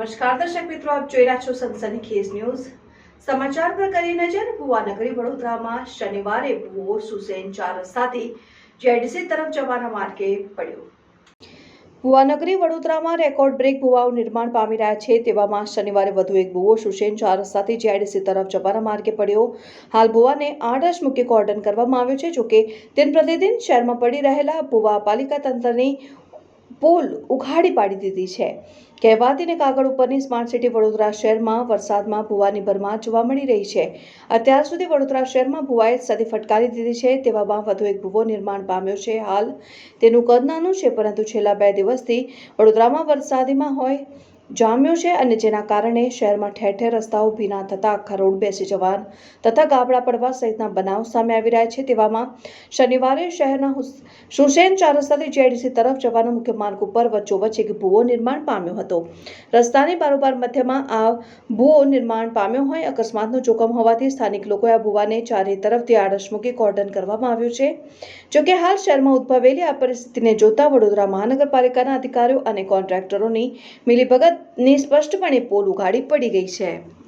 નમસ્કાર, દર્શક મિત્રો, આપ જોઈ રહ્યા છો સનસનીખેજ ન્યૂઝ. સમાચાર પર કરી નજર ભુવાનગરી વડોદરામાં શનિવારે ભુવો સુસેન ચાર રસ્તાથી જેડીસી તરફ જવાના માર્ગે પડ્યો. ભુવાનગરી વડોદરામાં રેકોર્ડ બ્રેક ભુવાઓ નિર્માણ પામી રહ્યા છે, તેવામાં શનિવારે વધુ એક ભુવો સુસેન ચાર રસ્તાથી જેડીસી તરફ જવાના માર્ગે પડ્યો. હાલ ભુવાને આઠ મૂકી કોર્ડન કરવામાં આવ્યો છે, જોકે દિન પ્રતિદિન શહેરમાં પડી રહેલા ભુવા પાલિકા તંત્રની પોલ ઉઘાડી પાડી દીધી છે. કહેવાતીને કાગળ ઉપરની સ્માર્ટ સિટી વડોદરા શહેરમાં વરસાદમાં ભુવાની ભરમાર જોવા મળી રહી છે. અત્યાર સુધી વડોદરા શહેરમાં ભુવાએ સદી ફટકારી દીધી છે, તેવામાં વધુ એક ભૂવો નિર્માણ પામ્યો છે હાલ. તેનું કદ નાનું છે, પરંતુ છેલ્લા બે દિવસથી વડોદરામાં વરસાદીમાં હોય જામ્યો છે અને જેના કારણે શહેરમાં ઠેર ઠેર રસ્તાઓ ભીના થતા આખા રોડ બેસી જવા તથા ગાબડા પડવા સહિતના બનાવ સામે આવી રહ્યા છે. તેવામાં શનિવારે શહેરના સુસેન ચાર રસ્તાથી જેડીસી તરફ જવાનો મુખ્ય માર્ગ ઉપર વચ્ચોવચ્ચ એક ભૂવો નિર્માણ પામ્યો હતો. રસ્તાની બારોબાર મધ્યમાં આ ભૂવો નિર્માણ પામ્યો હોય અકસ્માતનું જોખમ હોવાથી સ્થાનિક લોકોએ આ ભૂવાને ચારે તરફથી આડશ મૂકી કોર્ડન કરવામાં આવ્યું છે. જોકે હાલ શહેરમાં ઉદ્ભવેલી આ પરિસ્થિતિને જોતા વડોદરા મહાનગરપાલિકાના અધિકારીઓ અને કોન્ટ્રાક્ટરોની મિલીભગતની સ્પષ્ટપણે પોલ ઉઘાડી પડી ગઈ છે.